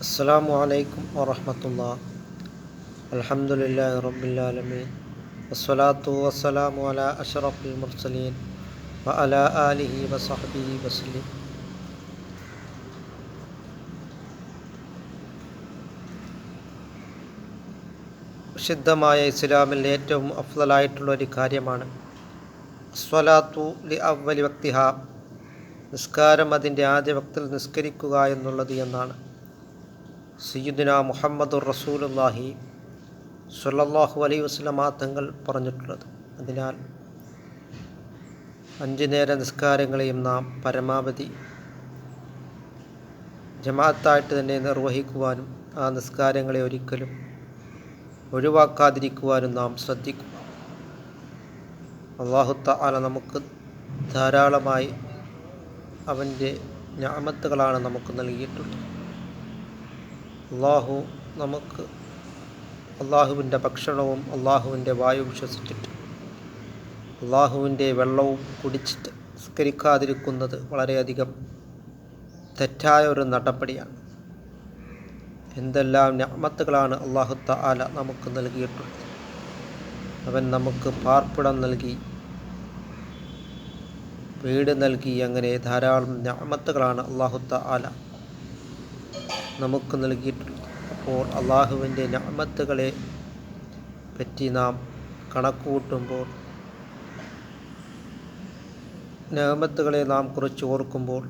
السلام عليكم ورحمة الله الحمد لله رب العالمين والصلاة والسلام على أشرف المرسلين وعلى آله وصحبه وسلم വിശുദ്ധമായ ഇസ്ലാമിൽ ഏറ്റവും അഫ്ലായിട്ടുള്ള ഒരു കാര്യമാണ് സ്വലാത്തു ലി അവലി വ്യക്തിഹ നിസ്കാരം അതിൻ്റെ ആദ്യ വക്തിൽ നിസ്കരിക്കുക എന്നുള്ളത് എന്നാണ് സയ്യിദുന മുഹമ്മദുർ റസൂലുല്ലാഹി സ്വല്ലല്ലാഹു അലൈ വസ്ലമാ തങ്ങൾ പറഞ്ഞിട്ടുള്ളത്. അതിനാൽ അഞ്ച് നേര നിസ്കാരങ്ങളെയും നാം പരമാവധി ജമാഅത്തായിട്ട് തന്നെ നിർവഹിക്കുവാനും ആ നിസ്കാരങ്ങളെ ഒരിക്കലും ഒഴിവാക്കാതിരിക്കുവാനും നാം ശ്രദ്ധിക്കുക. അള്ളാഹു തആല നമുക്ക് ധാരാളമായി അവന്റെ ഞാമത്തുകളാണ് നമുക്ക് നൽകിയിട്ടുള്ളത്. അള്ളാഹു നമുക്ക് അള്ളാഹുവിന്റെ ഭക്ഷണവും അള്ളാഹുവിന്റെ വായു വിശ്വസിച്ചിട്ട് അള്ളാഹുവിന്റെ വെള്ളവും കുടിച്ചിട്ട് സംസ്കരിക്കാതിരിക്കുന്നത് വളരെയധികം തെറ്റായ ഒരു നടപടിയാണ്. എന്തെല്ലാം ഞാമത്തുകളാണ് അള്ളാഹു തആല നമുക്ക് നൽകിയിട്ടുള്ളത്. അവൻ നമുക്ക് പാർപ്പിടം നൽകി വീട് നൽകി അങ്ങനെ ധാരാളം ഞാമത്തുകളാണ് അള്ളാഹു തആല നമുക്ക് നൽകിയിട്ടുണ്ട്. അപ്പോൾ അള്ളാഹുവിന്റെ ഞാമത്തുകളെ പറ്റി നാം കണക്കുകൂട്ടുമ്പോൾ ഞാമത്തുകളെ നാം കുറിച്ച് ഓർക്കുമ്പോൾ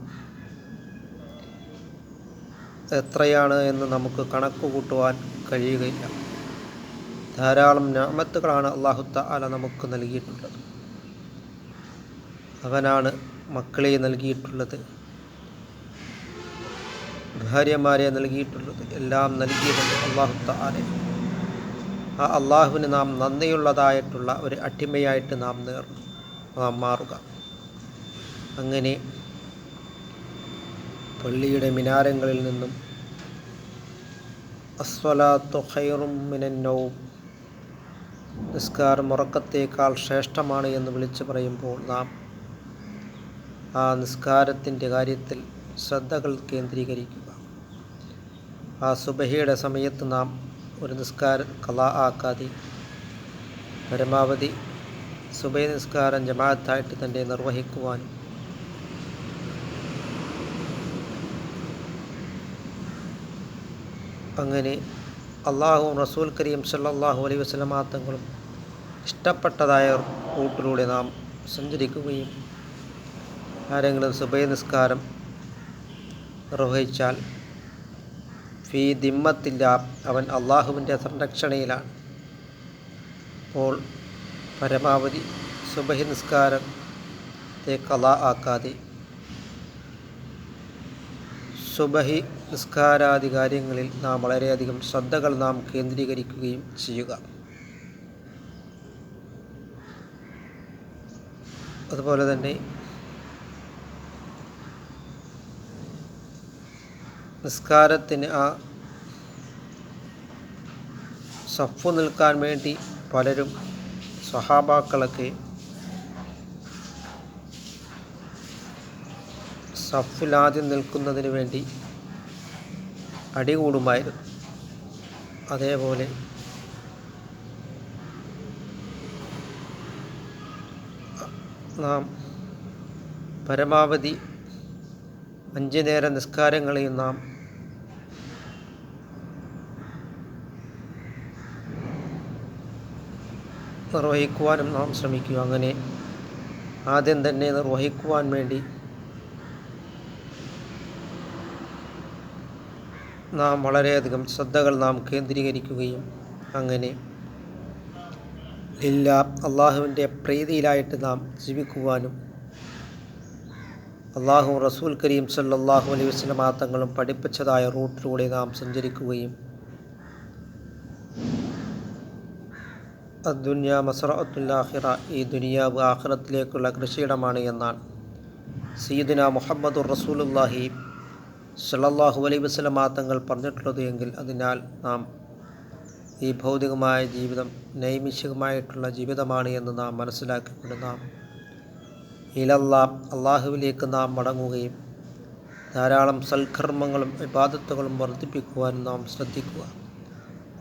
എത്രയാണ് എന്ന് നമുക്ക് കണക്ക് കൂട്ടുവാൻ കഴിയുകയില്ല. ധാരാളം ഞാമത്തുകളാണ് അള്ളാഹു താല നമുക്ക് നൽകിയിട്ടുള്ളത്. അവനാണ് മക്കളെ നൽകിയിട്ടുള്ളത്. ഭാര്യമാരെ നൽകിയിട്ടുള്ളത് എല്ലാം നൽകിയത് അള്ളാഹു തആല ആ അള്ളാഹുവിന് നാം നന്ദിയുള്ളതായിട്ടുള്ള ഒരു അടിമയായിട്ട് നാം നേർന്നു. നാം മാറുക. അങ്ങനെ പള്ളിയുടെ മിനാരങ്ങളിൽ നിന്നും അസ്വലാത്തു ഖൈറും മിനന്നവും നിസ്കാരം ഉറക്കത്തേക്കാൾ ശ്രേഷ്ഠമാണ് എന്ന് വിളിച്ചു പറയുമ്പോൾ നാം ആ നിസ്കാരത്തിന്റെ കാര്യത്തിൽ ശ്രദ്ധകൾ കേന്ദ്രീകരിക്കുക. ആ സുബഹിയുടെ സമയത്ത് നാം ഒരു നിസ്കാരം കലാ ആക്കാതെ പരമാവധി സുബൈ നിസ്കാരം ജമാഅത്തായിട്ട് തന്നെ നിർവഹിക്കുവാനും അങ്ങനെ അള്ളാഹുവും റസൂൽ കരീം സല്ലാഹു അലൈ വസ്ലമാങ്ങളും ഇഷ്ടപ്പെട്ടതായ റൂട്ടിലൂടെ നാം സഞ്ചരിക്കുകയും ആരെങ്കിലും സുബൈ നിസ്കാരം നിർവഹിച്ചാൽ ഫീ ദിമ്മത്തില്ല. അവൻ അള്ളാഹുവിന്റെ സംരക്ഷണയിലാണ്. അപ്പോൾ പരമാവധി സുബഹി നിസ്കാരത്തെ കല ആക്കാതെ സുബഹി നിസ്കാരാദി കാര്യങ്ങളിൽ നാം വളരെയധികം ശ്രദ്ധകൾ നാം കേന്ദ്രീകരിക്കുകയും ചെയ്യുക. അതുപോലെ തന്നെ നിസ്കാരത്തിന് ആ സഫു നിൽക്കാൻ വേണ്ടി പലരും സഹാബാക്കളൊക്കെ സഫിലാദ്യം നിൽക്കുന്നതിന് വേണ്ടി അടികൂടുമായിരുന്നു അതേപോലെ നാം പരമാവധി അഞ്ച് നേര നിസ്കാരങ്ങളെയും നാം നിർവഹിക്കുവാനും നാം ശ്രമിക്കുക. അങ്ങനെ ആദ്യം തന്നെ നിർവഹിക്കുവാൻ വേണ്ടി നാം വളരെയധികം ശ്രദ്ധകൾ നാം കേന്ദ്രീകരിക്കുകയും അങ്ങനെ ഇല്ല അള്ളാഹുവിന്റെ പ്രീതിയിലായിട്ട് നാം ജീവിക്കുവാനും അള്ളാഹു റസൂൽ കരീം സല്ലാഹു അലൈഹി വസ്ലം തങ്ങളും പഠിപ്പിച്ചതായ റൂട്ടിലൂടെ നാം സഞ്ചരിക്കുകയും അദ്ദുന്യ മസറത്തുല്ലാഹിറ ഈ ദുനിയാവ് ആഹ്റത്തിലേക്കുള്ള കൃഷിയിടമാണ് എന്നാണ്. സീദുന മുഹമ്മദുർ റസൂലുല്ലാഹി സല്ലാഹു അലൈഹി വസല്ലമ തങ്ങൾ പറഞ്ഞിട്ടുള്ളത് എങ്കിൽ അതിനാൽ നാം ഈ ഭൗതികമായ ജീവിതം നൈമിഷികമായിട്ടുള്ള ജീവിതമാണ് എന്ന് നാം മനസ്സിലാക്കിക്കൊണ്ട് നാം ഇലല്ല അള്ളാഹുവിലേക്ക് നാം മടങ്ങുകയും ധാരാളം സൽക്കർമ്മങ്ങളും ഇബാദത്തുകളും വർദ്ധിപ്പിക്കുവാനും നാം ശ്രദ്ധിക്കുക.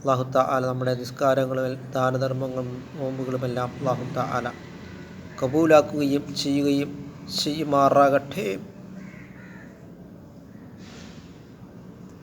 അള്ളാഹുത്ത ആല നമ്മുടെ നിസ്കാരങ്ങളും ദാനധർമ്മങ്ങളും നോമ്പുകളുമെല്ലാം അള്ളാഹുത്ത ആല കബൂലാക്കുകയും ചെയ്യുകയും ചെയ്യുമാറാകട്ടെ.